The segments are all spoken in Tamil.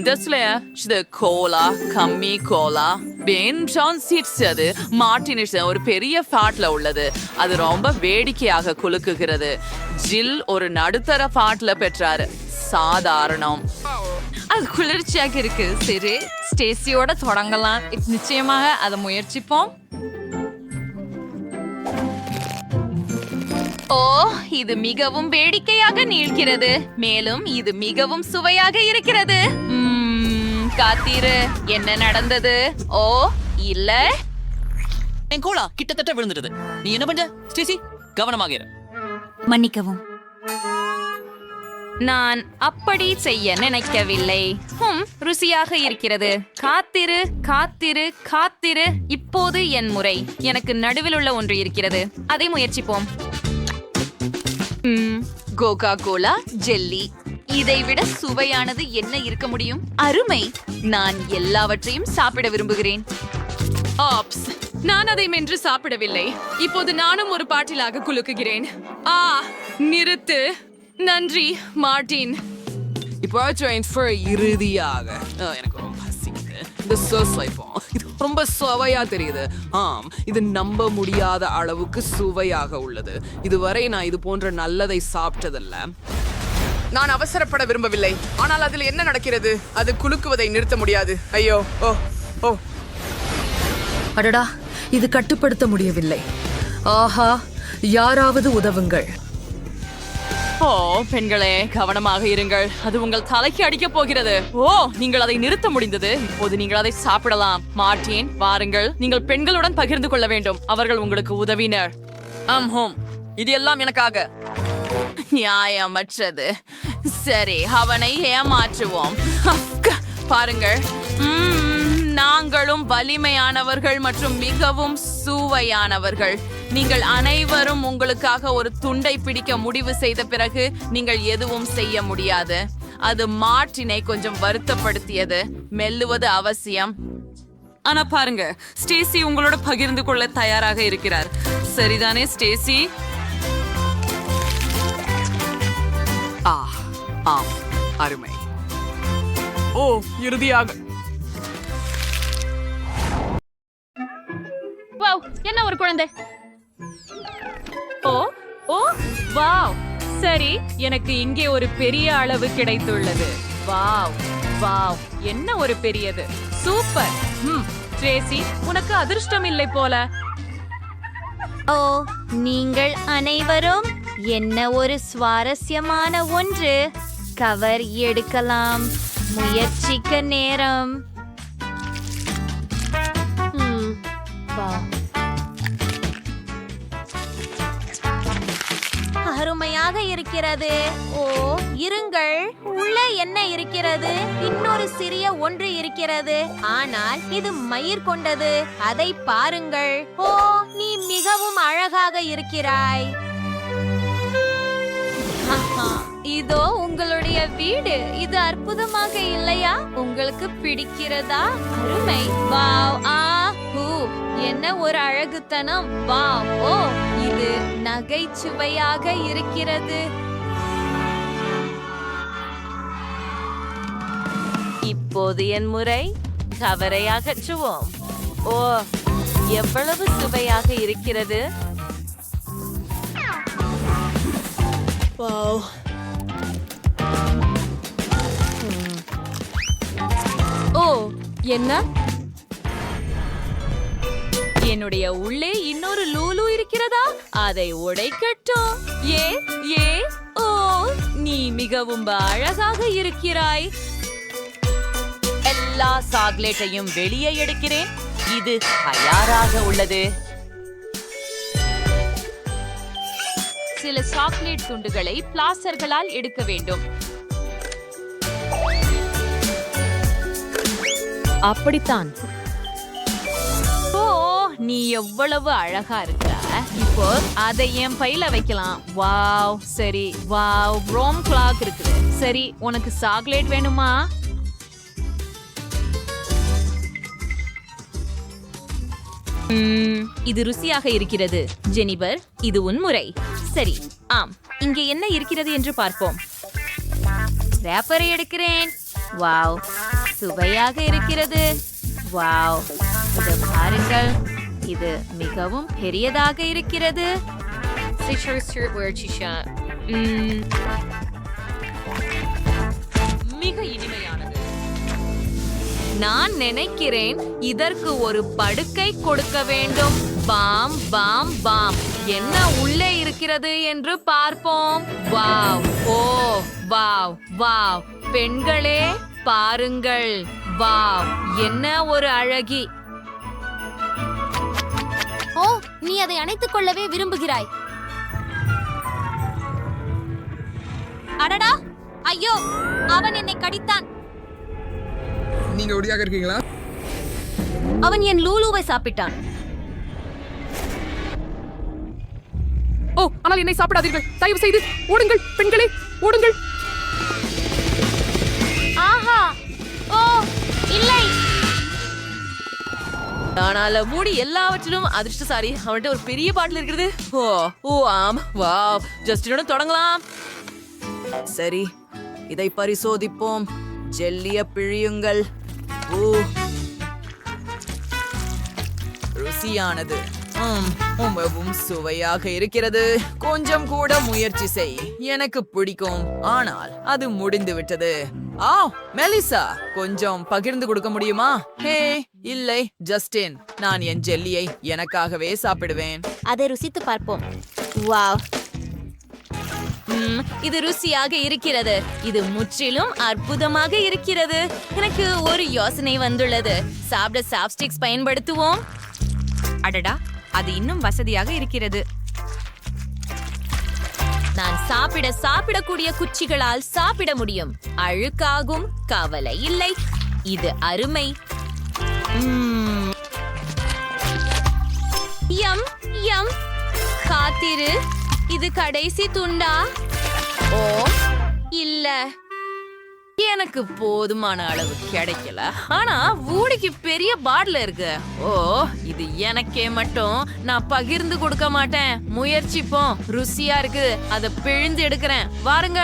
Windersler, the cola, gummy cola. பென்ஷான் சீட்ஸ் அது. மார்டினிஸ் ஒரு பெரிய ஃபாட்ல உள்ளது. அது ரொம்ப வேடிக்கையாக குலுக்குகிறது. ஜில் ஒரு நடுத்தர ஃபாட்ல பெற்றாரு. சாதாரணம். அது குளிர்ச்சியாக இருக்கு. சரி ஸ்டேசியோட தொடங்கலாம். நிச்சயமாக அதை முயற்சிப்போம். ஓ இது மிகவும் வேடிக்கையாக நீள்கிறது மேலும் இது மிகவும் சுவையாக இருக்கிறது. காத்திரு. என்ன நடந்தது? ஓ இல்ல. என் கோலா கிட்டத்தட்ட விழுந்துடுது. நீ என்ன பண்ற? ஸ்டேசி கவனமாக இரு. மன்னிக்கவும். நான் அப்படி செய்ய நினைக்கவில்லை. ஹும் ருசியாக இருக்கிறது. காத்திரு காத்திரு காத்திரு. இப்போது என் முறை. எனக்கு நடுவில் உள்ள ஒன்று இருக்கிறது. அதை முயற்சிப்போம். Coca Cola jelly. இதை விட சுவையானது என்ன இருக்க முடியும்? அருமை. நான் எல்லாவற்றையும் சாப்பிட விரும்புகிறேன். ஆப்ஸ். நான் அதை மென்று சாப்பிடவில்லை. இப்போது நானும் ஒரு பாட்டிலாக குலுக்குகிறேன். ஆ நிறுத்து. நன்றி மார்டின் இப்போ இறுதியாக. எனக்கு இந்த சோஸ் வைப்போம் இது ரொம்ப சுவையா தெரியுது. ஆம் இது நம்ப முடியாத அளவுக்கு சுவையாக உள்ளது. இதுவரை நான் இது போன்ற நல்லதை சாப்பிட்டதில்ல. நான் அவசரப்பட விரும்பவில்லை. ஆனால் அதில் என்ன நடக்கிறது? அது குலுக்குவதை நிறுத்த முடியாது. ஐயோ ஓ ஓ. அடடா இது கட்டுப்படுத்த முடியவில்லை. ஆஹா யாராவது உதவுங்கள். ஓ பெண்களே கவனமாக இருங்கள். அது உங்கள் தலைக்கு அடிக்கப் போகிறது. ஓ நீங்கள் அதை நிறுத்த முடிந்தது. இப்போது நீங்கள் அதை சாப்பிடலாம். மார்டின் வாருங்கள். நீங்கள் பெண்களுடன் பகிர்ந்து கொள்ள வேண்டும். அவர்கள் உங்களுக்கு உதவினர். ஆம் ஹோம். இது எல்லாம் எனக்காக. நியாயமற்றது. சரி அவனை ஏமாற்றுவோம். பாருங்கள். நாங்களும் வலிமையானவர்கள் மற்றும் மிகவும் சுவையானவர்கள். நீங்கள் அனைவரும் உங்களுக்காக ஒரு துண்டை பிடிக்க முடிவு செய்த பிறகு நீங்கள் எதுவும் செய்ய முடியாது. அது மார்ட்டினை கொஞ்சம் வருத்தப்படுத்தியது. மெல்லுவது அவசியம். ஆனா பாருங்க ஸ்டேசி உங்களோட பகிர்ந்து கொள்ள தயாராக இருக்கிறார். சரிதானே ஸ்டேசி? ஆ ஆம் அருமை. ஓ இறுதியாக. வாவ் என்ன ஒரு குழந்தை? வாவ். சரி எனக்கு இங்கே ஒரு பெரிய அளவு கிடைத்துள்ளது. Wow wow. என்ன ஒரு பெரியது? சூப்பர். ம் ட்ரேசி உனக்கு அதிர்ஷ்டம் இல்லை போல. ஓ நீங்கள் அனைவரும் என்ன ஒரு சுவாரஸ்யமான ஒன்று. கவர் எடுக்கலாம். முயற்சிக்க நேரம். இருக்கிறது. ஓ இருங்கள். உள்ளே என்ன இருக்கிறது? இன்னொரு சிறிய ஒன்று இருக்கிறது. ஆனால் இது மயிர் கொண்டது. அதை பாருங்கள். ஓ நீ மிகவும் அழகாக இருக்கிறாய். இதோ உங்களுடைய வீடு. இது அற்புதமாக இல்லையா? உங்களுக்கு பிடிக்கிறதா? அருமை. வாவ் ஆ என்ன ஒரு அழகுத்தனம்? வாவ் ஓ இது நகைச்சுவையாக இருக்கிறது. இப்போது என் முறை கவரை அகற்றுவோம். ஓ எவ்வளவு சுவையாக இருக்கிறது? ஓ என்ன? என்னுடைய உள்ளே இன்னொரு லூலு இருக்கிறதா? அதை உடைக்கட்டும். ஏ ஏ ஓ நீ மிகவும் அழகாக இருக்கிறாய். எல்லா சாக்லேட்டையும் வெளியே எடுக்கிறேன். இது தயாராக உள்ளது. சில சாக்லேட் துண்டுகளை பிளாஸ்டர்களால் எடுக்க வேண்டும். அப்படித்தான். நீ எவ்வளவு அழகா இருக்க. இப்போ அதை என் பையில வைக்கலாம். வாவ் சரி. வாவ் ரோம் கிளாக் இருக்குது. சரி உனக்கு சாக்லேட் வேணுமா? இது ருசியாக இருக்கிறது. ஜெனிபர் இது உன் முறை. சரி ஆம். இங்கே என்ன இருக்கிறது என்று பார்ப்போம். ரேப்பரை எடுக்கிறேன். வாவ் சுவையாக இருக்கிறது. வாவ் இதை பாருங்கள். இது மிகவும் பெரியதாக இருக்கிறது. மிக இனிமையானது. நான் நினைக்கிறேன் இதற்கு ஒரு படுக்கை கொடுக்க வேண்டும். பாம் பாம் பாம். என்ன உள்ளே இருக்கிறது என்று பார்ப்போம். Wow oh wow wow. பெண்களே பாருங்கள். வாவ் என்ன ஒரு அழகி. நீ அதை அணைத்துக் கொள்ளவே விரும்புகிறாய். அடடா! ஐயோ! அவன் என்னை கடித்தான். நீங்க ஒடியாக இருக்கீங்களா? அவன் என் லூலுவை சாப்பிட்டான். ஓ ஆனால் என்னை சாப்பிடாதீர்கள். தயவு செய்து ஓடுங்கள் பெண்களே ஓடுங்கள். ஆனால் மூடி எல்லாவற்றிலும் அதிர்ஷ்டசாரி அவன்கிட்ட ஒரு பெரிய பாட்டில் இருக்கிறது ஓ ஓ ஆம். வா ஜஸ்டினோட தொடங்கலாம். சரி இதை பரிசோதிப்போம். ஜெல்லிய பிழியுங்கள். ஓ ருசியானது. ம், சுவையாக இருக்கிறது. கொஞ்சம் கூட முயற்சி செய். எனக்கு பிடிக்கும். ஆனால் அது முடிந்து விட்டது. ஆ மெலிசா கொஞ்சம் பகிர்ந்து கொடுக்க முடியுமா? ஹே இல்லை ஜஸ்டின் நான் என் ஜெல்லியை எனக்காகவே சாப்பிடுவேன். அதை ருசித்து பார்ப்போம். வாவ். இது ருசியாக இருக்கிறது. இது முற்றிலும் அற்புதமாக இருக்கிறது. எனக்கு ஒரு யோசனை வந்துள்ளது. சாப்பிட சாப்ஸ்டிக்ஸ் பயன்படுத்துவோம். அடடா அது இன்னும் வசதியாக இருக்கிறது. நான் சாப்பிட சாப்பிடக்கூடிய குச்சிகளால் சாப்பிட முடியும். அழுக்காகும் கவலை இல்லை. இது அருமை. எம் எம் காத்திரு. இது கடைசி துண்டா? ஓ இல்ல. எனக்கு போதுமான அளவு கிடைக்கல. ஆனா ஊடிக்கு பெரிய பாட்டில் இருக்கு. ஓ இது எனக்கே மட்டும். நான் பகிர்ந்து கொடுக்க மாட்டேன். முயற்சிப்போம். ருசியா இருக்கு. அதை பிழிந்து எடுக்கிறேன். வாருங்க.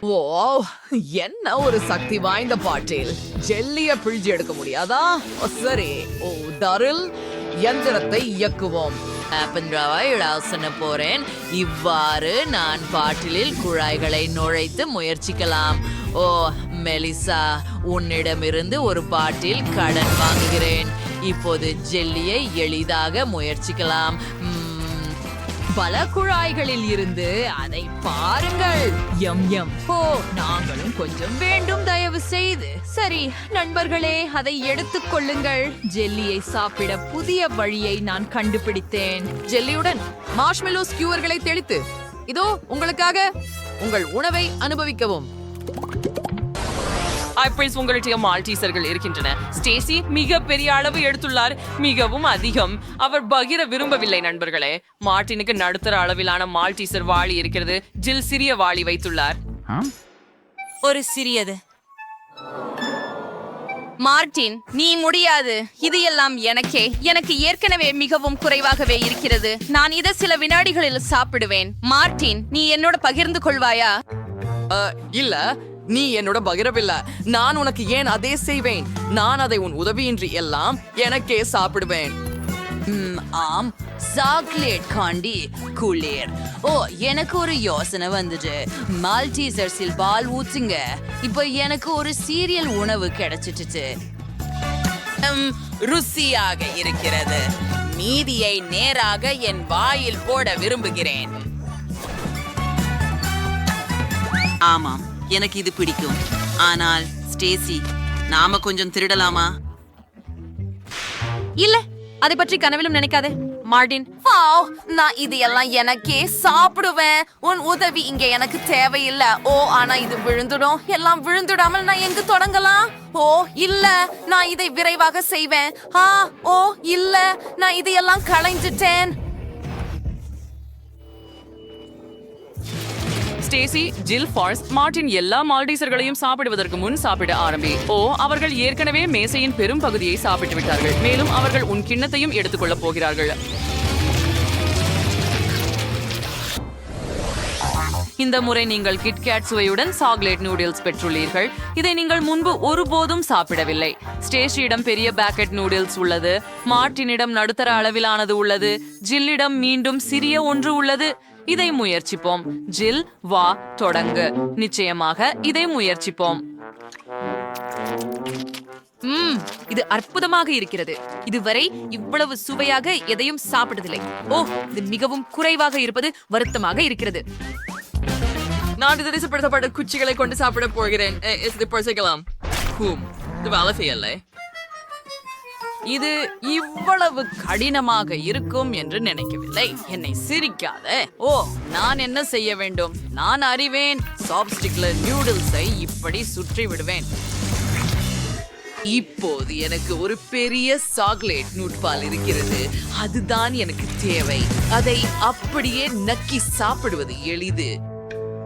ஓ என்ன ஒரு சக்தி வாய்ந்த பாட்டில். ஜெல்லிய பிழிஞ்சு எடுக்க முடியாதா? ஓ, சரி. ஓ தருள் எந்திரத்தை இயக்குவோம். ஆப்பன்றாவா இடாசன போறேன். இவ்வாறு நான் பாட்டிலில் குழாய்களை நுழைத்து முயற்சிக்கலாம். ஓ மெலிசா உன்னிடமிருந்து ஒரு பாட்டில் கடன் வாங்குகிறேன். இப்போது ஜெல்லியை எளிதாக முயற்சிக்கலாம். பல குழாய்களில் இருந்து அதை பாருங்கள். M M. ஓ நாங்களும் கொஞ்சம் வேண்டும் தயவு செய்து. சரி நண்பர்களே அதை எடுத்துக் கொள்ளுங்கள். ஜெல்லியை சாப்பிட புதிய வழியை நான் கண்டுபிடித்தேன். ஜெல்லியுடன் மார்ஷ்மெலோ ஸ்கியூவர்களை தெளித்து. இதோ உங்களுக்காக உங்கள் உணவை அனுபவிக்கவும். ஐப்ரைஸ் உங்களுடைய மால்டீசர்கள் இருக்கின்றன. ஸ்டேசி மிக பெரிய அளவு எடுத்துள்ளார். மிகவும் அதிகம். அவர் பகிர விரும்பவில்லை நண்பர்களே. மார்ட்டினுக்கு நடுத்தர அளவிலான மால்டீசர் வாளி இருக்கிறது. ஜில் சிறிய வாளி வைத்துள்ளார். ஒரு சிறியது. மார்டின் நீ முடியாது. இது எல்லாம் எனக்கே. எனக்கு ஏற்கனவே மிகவும் குறைவாகவே இருக்கிறது. நான் இதை சில வினாடிகளில் சாப்பிடுவேன். மார்டின் நீ என்னோட பகிர்ந்து கொள்வாயா? இல்ல. நீ என்னோட பகிரவில்லை. நான் உனக்கு ஏன் அதே செய்வேன்? நான் அதை உன் உதவியின்றி எல்லாம் எனக்கே சாப்பிடுவேன். ம், ஆம். சாக்லேட் காண்டி குளிர். ஓ எனக்கு ஒரு யோசனை வந்துச்சு மால்டீசர்ஸில் பால் ஊத்துங்க. இப்போ எனக்கு ஒரு சீரியல் உணவு கிடைச்சிட்டுச்சு. ருசியாக இருக்கிறது. மீதியை நேராக என் வாயில் போட விரும்புகிறேன். ஆமாம். எனக்கு இது பிடிக்கும். ஆனால் ஸ்டேசி நாம கொஞ்சம் திருடலாமா? இல்ல அதை பற்றி கனவிலும் நினைக்காதே. மார்டின். வாவ் நான் இது எல்லாம் எனக்கே சாப்பிடுவேன். உன் உதவி இங்க எனக்கு தேவையில்லை. ஓ ஆனா இது விழுந்துடும். எல்லாம் விழுந்துடாமல் நான் எங்க தொடங்கலாம்? ஓ இல்ல நான் இதை விரைவாக செய்வேன். ஆ ஓ இல்ல நான் இதையெல்லாம் களைஞ்சிட்டேன். ஸ்டேசி ஜில் ஃபார்ஸ் மார்டின் எல்லா மால்டீசர்களையும் சாப்பிடுவதற்கு முன் சாப்பிட ஆரம்பி. ஓ அவர்கள் ஏற்கனவே மேசையின் பெரும் பகுதியை சாப்பிட்டு விட்டார்கள். மேலும் அவர்கள் உன் கிண்ணத்தையும் எடுத்துக்கொள்ளப் போகிறார்கள். இந்த முறை நீங்கள் கிட்கேட் சுவையுடன் சாக்லேட் நூடுல்ஸ் பெற்றுள்ளீர்கள். இதை நீங்கள் முன்பு ஒருபோதும் சாப்பிடவில்லை. ஸ்டேஷியிடம் பெரிய பேக்கெட் நூடுல்ஸ் உள்ளது. மார்ட்டினிடம் நடுத்தர அளவிலானது உள்ளது. ஜில்லிடம் மீண்டும் சிறிய ஒன்று உள்ளது. இதை முயற்சிப்போம். ஜில் வா தொடங்கு. நிச்சயமாக இதை முயற்சிப்போம். உம் இது அற்புதமாக இருக்கிறது. இதுவரை இவ்வளவு சுவையாக எதையும் சாப்பிட்டதில்லை. ஓ இது மிகவும் குறைவாக இருப்பது வருத்தமாக இருக்கிறது. நான் இது ரிசப்படுத்தப்பட்ட குச்சிகளை கொண்டு சாப்பிட போகிறேன். இது பொசிக்கலாம். ஹூம் இது வேலை செய்யலை. இது இவ்வளவு கடினமாக இருக்கும் என்று நினைக்கவில்லை. என்னை சிரிக்காத. ஓ நான் என்ன செய்ய வேண்டும்? நான் அறிவேன். சாப்ஸ்டிக்ல நியூடுல்ஸை இப்படி சுற்றி விடுவேன். இப்போது எனக்கு ஒரு பெரிய சாக்லேட் நூட்பால் இருக்கிறது. அதுதான் எனக்கு தேவை. அதை அப்படியே நக்கி சாப்பிடுவது எளிது.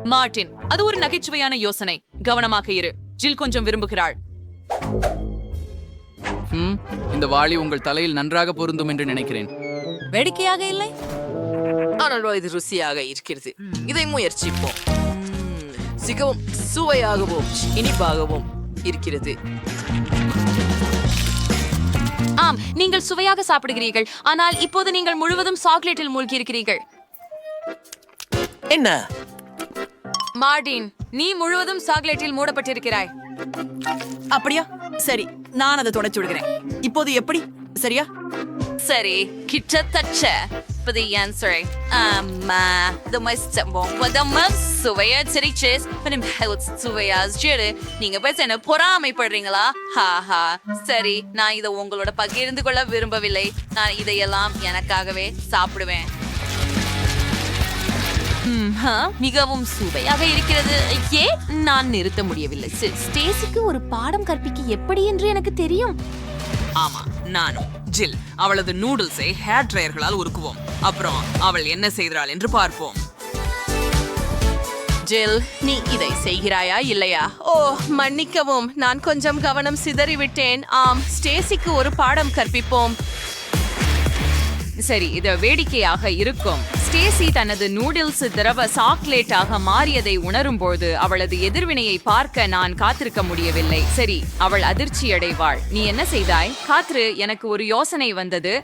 மார்டின் அது ஒரு நகைச்சுவையான யோசனை. கவனமாக இரு. ஜில் கொஞ்சம் விரும்புகிறாள். இந்த வாளி உங்கள் தலையில் நன்றாக பொருந்தும் என்று நினைக்கிறேன். வேடிக்கையாக இல்லை? ஆனால் இது ருசியாக இருக்கிறது. இதை முயற்சிப்போம். மிகவும் சுவையாகவும் இனிப்பாகவும் இருக்கிறது. ஆம் நீங்கள் சுவையாக சாப்பிடுகிறீர்கள். ஆனால் இப்போது நீங்கள் முழுவதும் சாக்லேட்டில் மூழ்கி இருக்கிறீர்கள் என்ன? மார்டின் நீ முழுவதும் சாக்லேட்டில் மூடப்பட்டிருக்கிறாய். அப்படியா? சரி நான் அதை தொடச்சு விடுகிறேன். இப்போது எப்படி? சரியா? சரி கிட்டத்தட்ட இப்போது answer. ஆமா இது மஸ்தம்பம் வதம சுவையா சிரிச்சஸ் பனம் ஹெல்த் சுவையா ஜெரு நீங்க பேச என்ன பொறாமைப்படுறீங்களா? ஹாஹா சரி நான் இதை உங்களோட பகிர்ந்து கொள்ள விரும்பவில்லை. நான் இதையெல்லாம் எனக்காகவே சாப்பிடுவேன். மிகவும் சுவையாக இருக்கிறது. ஏ நான் நிறுத்த முடியவில்லை? சி- ஸ்டேசிக்கு ஒரு பாடம் கற்பிக்க எப்படி என்று எனக்கு தெரியும். ஆமா நானும். ஜில் அவளது நூடுல்ஸை ஹேர் ட்ரையர்களால் உருக்குவோம். அப்புறம் அவள் என்ன செய்கிறாள் என்று பார்ப்போம். ஜில் நீ இதை செய்கிறாயா இல்லையா? ஓ மன்னிக்கவும் நான் கொஞ்சம் கவனம் சிதறிவிட்டேன். ஆம் ஸ்டேசிக்கு ஒரு பாடம் கற்பிப்போம். சரி இது வேடிக்கையாக இருக்கும். ஸ்டேசி தனது நூடுல்ஸ் திரவ சாக்லேட்டாக மாறியதை உணரும்போது அவளது எதிர்வினையை பார்க்க நான் காத்திருக்க முடியவில்லை. சரி அவள் அதிர்ச்சி அடைவாள் நீ என்ன செய்தாய்? காத்ரு எனக்கு ஒரு யோசனை வந்தது.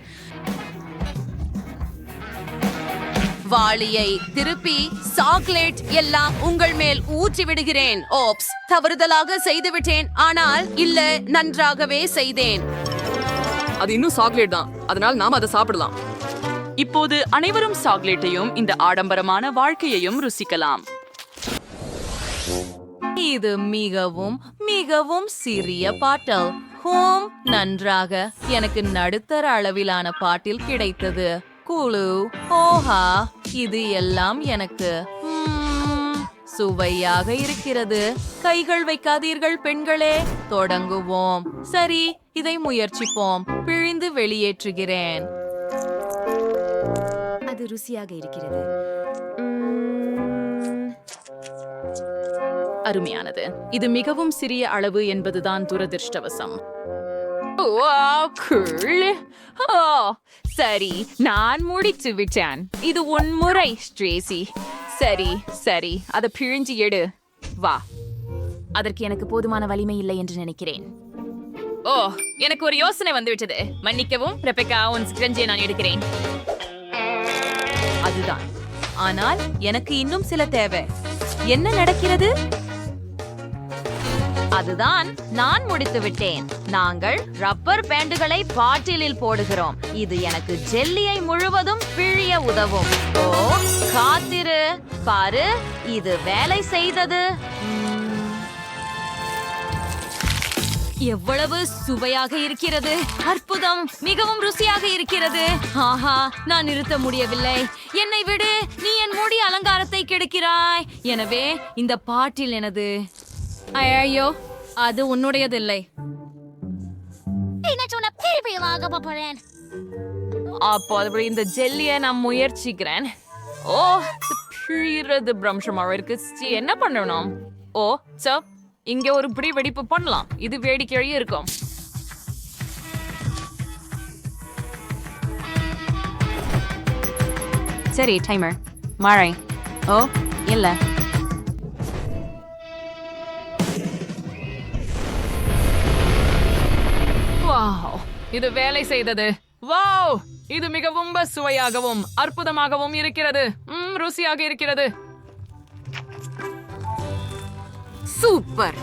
வாளியை திருப்பி சாக்லேட் எல்லாம் உங்கள் மேல் ஊற்றி விடுகிறேன் ஓப்ஸ் தவறுதலாக செய்து விட்டேன் ஆனால் இல்ல நன்றாகவே செய்தேன். அது இன்னும் சாக்லேட் தான். அதனால் நாம் அதை சாப்பிடலாம். இப்போது அனைவரும் சாக்லேட்டையும் இந்த ஆடம்பரமான வாழ்க்கையையும் ருசிக்கலாம். இது மிகவும் மிகவும் சிறிய பாட்டல். ஹோம் நன்றாக எனக்கு நடுத்தர அளவிலான பாட்டில் கிடைத்தது. குழு ஓஹா இது எல்லாம் எனக்கு. சுவையாக இருக்கிறது. கைகள் வைக்காதீர்கள் பெண்களே. தொடங்குவோம். சரி இதை முயற்சிப்போம். பிழிந்து வெளியேற்றுகிறேன். அது ருசியாக இருக்கிறது. அருமையானது. இது மிகவும் சிறிய அளவு என்பதுதான் துரதிர்ஷ்டவசம். சரி நான் முடித்து விட்டேன். இது முறை ஸ்ட்ரேசி சரி சரி அதை பிழிஞ்சு எடு. வா. அதற்கு எனக்கு போதுமான வலிமை இல்லை என்று நினைக்கிறேன். ஓ எனக்கு ஒரு யோசனை வந்து விட்டது மன்னிக்கவும் ரெபெக்கா உன் ஸ்கிரஞ்சியை நான் எடுக்கிறேன். அதுதான். ஆனால் எனக்கு இன்னும் சில தேவை. என்ன நடக்கிறது? அதுதான் நான் முடித்து விட்டேன். நாங்கள் ரப்பர் பேண்டுகளை பாட்டிலில் போடுகிறோம். இது எனக்கு ஜெல்லியை முழுவதும் பிழிய உதவும். ஓ காத்திரு. பாரு இது வேலை செய்தது. எவ்வளவு சுவையாக இருக்கிறது. அற்புதம் மிகவும் ருசியாக இருக்கிறது. ஆஹா நான் நிறுத்த முடியவில்லை. என்னை விடு நீ என் முடி அலங்காரத்தை கெடுக்கிறாய். எனவே இந்த பாட்டில் எனது. ஐயோ அது உன்னுடையதில்லை. அப்போ இந்த ஜெல்லியை நான் முயற்சிக்கிறேன். ஓ பிழிறது பிரம்சமாக இருக்கு என்ன பண்ணணும்? ஓ சோ இங்க ஒரு பிடி வெடிப்பு பண்ணலாம். இது வேடிக்கையே இருக்கும். சரி டைமர் மழை ஓ இல்லை. இது வேலை செய்தது. வாவ் இது மிகவும் சுவையாகவும் அற்புதமாகவும் இருக்கிறது. ருசியாக இருக்கிறது. சூப்பர்